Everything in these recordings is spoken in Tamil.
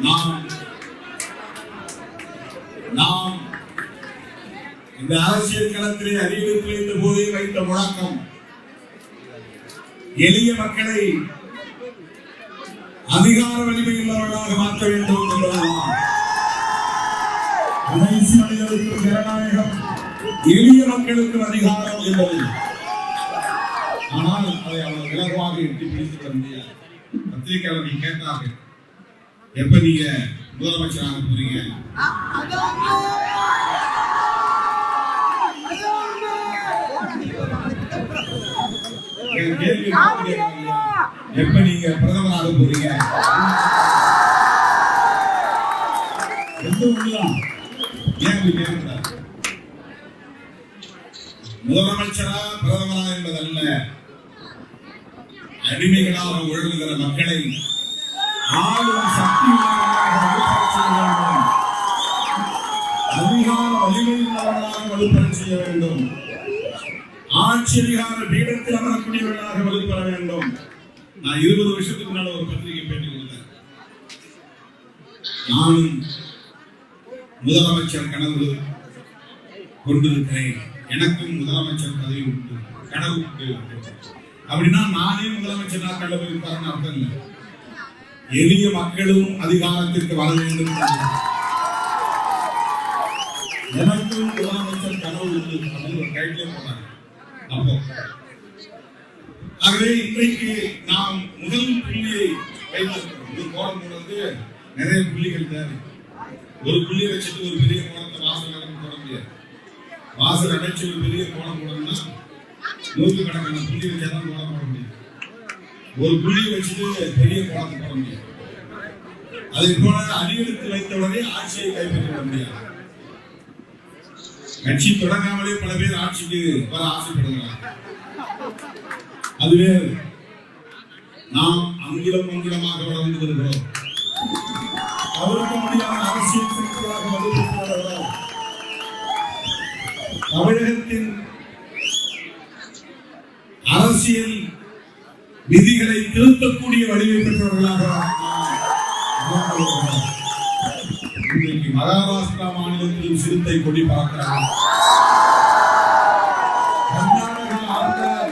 நாம் நாம் இந்த அரசியல் களத்திலே அறிவித்து வைத்த போதே வைத்த முழக்கம் எளிய மக்களை அதிகார வலிமை உள்ளவர்களாக மாற்ற வேண்டும் என்பதுதான். கடைசி மனிதருக்கு ஜனநாயகம் எளிய மக்களுக்கு அதிகாரம் என்பது. ஆனால் அதை அவர் இலகுவாக எட்டி பிடித்துக் கொள்ள முடியாது. பத்திரிகையாளர் நீங்க கேட்டார்கள். எப்ப நீங்க போறீங்க? கேள்வி என்ன கேட்கறீங்க? எப்ப நீங்க போறீங்க? ஏன் இப்படி கேட்கிறார்? முதலமைச்சரா பிரதமரா என்பதல்ல. அடிமைகளாக ஒழுங்குகிற மக்களை ஆளும் சக்தி செய்ய வேண்டும் அதிகார வலிமை உள்ளவர்களாக வலுப்பெறச் செய்ய வேண்டும். ஆட்சி அதிகார பீடத்தில் அமரக்கூடியவர்களாக வலுப்பெற வேண்டும். நான் இருபது வருஷத்துக்கு முன்னால ஒரு பத்திரிகை பேட்டி கொடுத்தேன் நானும் முதலமைச்சர் கனவு கொண்டிருக்கிறேன். எனக்கும் முதலமைச்சர் பதவி உண்டு. கனவு உண்டு. அப்படின்னா நானே முதலமைச்சர் நான் கனவு இருப்பாருன்னு அர்த்தம் இல்லை எளிய மக்களும் அதிகாரத்திற்கு வர வேண்டும் எனக்கும் முதலமைச்சர் கனவு உண்டு அப்படின்னு ஒரு கைட்லே போனாங்க அப்போ. ஆகவே இன்றைக்கு நாம் முதல் புள்ளியை வைத்திருக்கிறோம். ஒரு கோலம் போடுறது நிறைய புள்ளிகள் தேவை. ஒரு புள்ளி வச்சுட்டு ஒரு பெரிய கோலத்தை வாசல் நடந்து போட முடியாது. வாசல் அடைச்சு ஒரு பெரிய கோலம் போடணும்னா நூற்றுக்கணக்கான புள்ளி வச்சாதான் போட ஒரு புள்ளி வச்சுட்டு பெரிய கோலத்தை போட முடியாது. அதை போல அடியெடுத்து வைத்தவுடனே ஆட்சியை கைப்பற்றிட முடியாது. கட்சி தொடங்காமலே பல பேர் ஆட்சிக்கு வர ஆசைப்படுகிறார் அதுவே நாம் அங்குலம் அங்குலமாக வளர்ந்து வருகிறோம். தவிர்க்க முடியாத அரசியல் சக்தியாக வலுப்பெற்று வருகிறோம். தமிழகத்தின் அரசியல் விதிகளை திருத்தக்கூடிய வலிமை பெற்றவர்களாக இன்றைக்கு மகாராஷ்டிரா மாநிலத்தில் சிறுத்தை கொடி பார்க்கிறார்கள்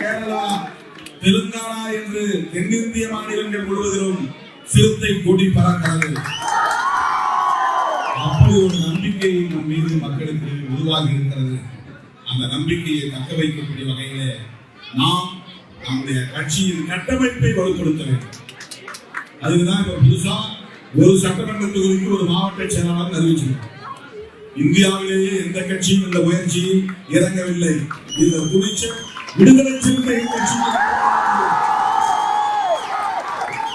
கேரளா தெலுங்கானா என்று தென்னிந்திய மாநிலங்கள் முழுவதிலும் சிறுத்தை கொடி பறக்கிறது. அப்படி ஒரு நம்பிக்கை நம் மீது மக்களுக்கு உருவாகி இருக்கிறது. அந்த நம்பிக்கையை தக்க வைக்கக்கூடிய வகையிலே நாம் நம்முடைய கட்சியின் கட்டமைப்பை வலுப்படுத்த வேண்டும். அதுக்குதான் இப்ப புதுசா ஒரு சட்டமன்ற தொகுதிக்கு ஒரு மாவட்ட செயலாளர் அறிவிச்சிருக்கோம் இந்தியாவிலேயே எந்த கட்சியும் இந்த முயற்சியில் இறங்கவில்லை. இந்த துணிச்சல் விடுதலை சிறுத்தை கட்சி